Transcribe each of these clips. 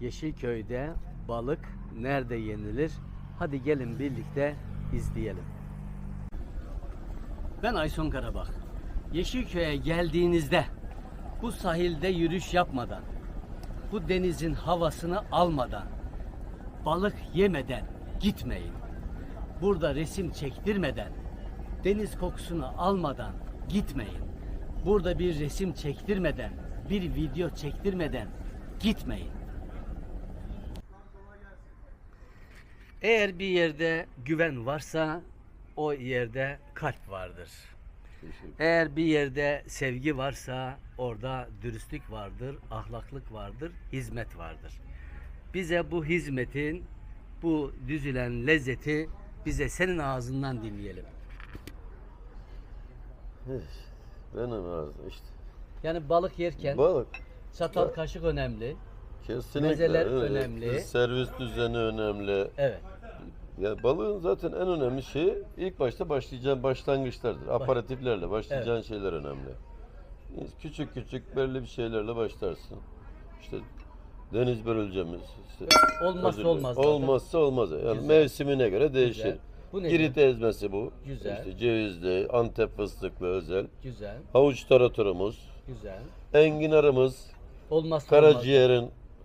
Yeşilköy'de balık nerede yenilir? Hadi gelin birlikte izleyelim. Ben Ayson Karabak. Yeşilköy'e geldiğinizde bu sahilde yürüyüş yapmadan, bu denizin havasını almadan, balık yemeden gitmeyin. Burada resim çektirmeden, deniz kokusunu almadan gitmeyin. Burada bir resim çektirmeden, bir video çektirmeden gitmeyin. Eğer bir yerde güven varsa o yerde kalp vardır. Eğer bir yerde sevgi varsa orada dürüstlük vardır, ahlaklık vardır, hizmet vardır. Bize bu hizmetin, bu düzülen lezzeti bize senin ağzından dinleyelim. Benim ağzım işte. Yani balık yerken Balık. çatal kaşık önemli. Kesinlikle. Mezeler öyle. önemli. Servis düzeni önemli. Evet. Ya balığın zaten en önemli şeyi ilk başta başlayacağın başlangıçlardır. Aparatiflerle başlayacağın şeyler önemli. Küçük küçük belli bir şeylerle başlarsın. İşte deniz börülcemiz. Işte Olmazsa olmaz zaten. Olmazsa olmaz. Yani Güzel. mevsimine göre değişir. Güzel. Bu nedir? Girit ezmesi bu. Güzel. İşte cevizli, Antep fıstıklı özel. Güzel, Havuç taratorumuz. güzel. Enginarımız. Olmazsa olmaz.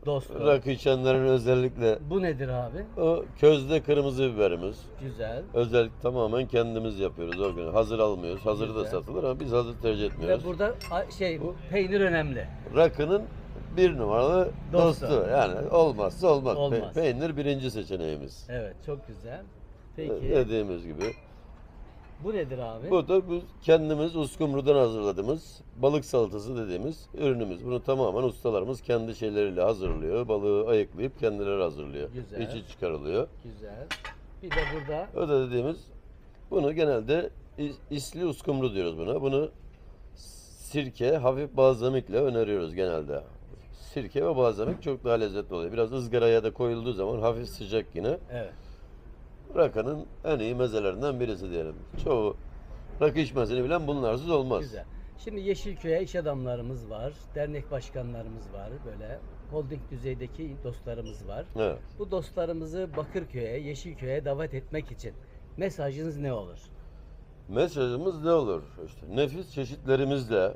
Dostum. rakı içenlerin özellikle Bu nedir abi? o közde kırmızı biberimiz. Güzel. Özel tamamen kendimiz yapıyoruz o gün. Hazır almıyoruz. Hazır da satılır ama biz hazır tercih etmiyoruz. Ve burada a- şey peynir önemli. Rakının bir numaralı Dostu. dostu. Yani olmazsa olmaz. Pe- Olmaz. peynir birinci seçeneğimiz. Evet, çok güzel. Peki Dediğimiz gibi. Bu nedir abi? Bu da bu kendimiz uskumrudan hazırladığımız balık salatası dediğimiz ürünümüz. Bunu tamamen ustalarımız kendi şeyleriyle hazırlıyor. Balığı ayıklayıp kendileri hazırlıyor. Güzel. İçi çıkarılıyor. Güzel. Bir de burada O da dediğimiz bunu genelde is- isli uskumru diyoruz buna. Bunu sirke, hafif balzamikle öneriyoruz genelde. Sirke ve balzamik çok daha lezzetli oluyor. Biraz ızgaraya da koyulduğu zaman hafif sıcak yine. evet. Rakının en iyi mezelerinden birisi diyelim. Çoğu rakı içmesini bilen bunlarsız olmaz. Güzel. Şimdi Yeşilköy'e iş adamlarımız var, dernek başkanlarımız var, böyle holding düzeydeki dostlarımız var. Evet. Bu dostlarımızı Bakırköy'e, Yeşilköy'e davet etmek için mesajınız ne olur? Mesajımız ne olur? İşte nefis çeşitlerimizle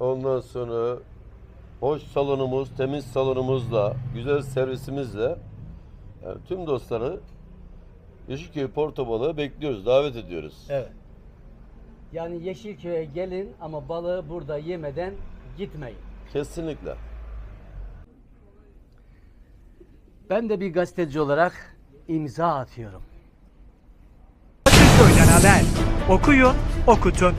ondan sonra hoş salonumuz, temiz salonumuzla, güzel servisimizle yani tüm dostları Yeşilköy Porto Balığı bekliyoruz, davet ediyoruz. Evet. Yani Yeşilköy'e gelin ama balığı burada yemeden gitmeyin. Kesinlikle. Ben de bir gazeteci olarak imza atıyorum. Bakırköy'den haber. Okuyun, okutun.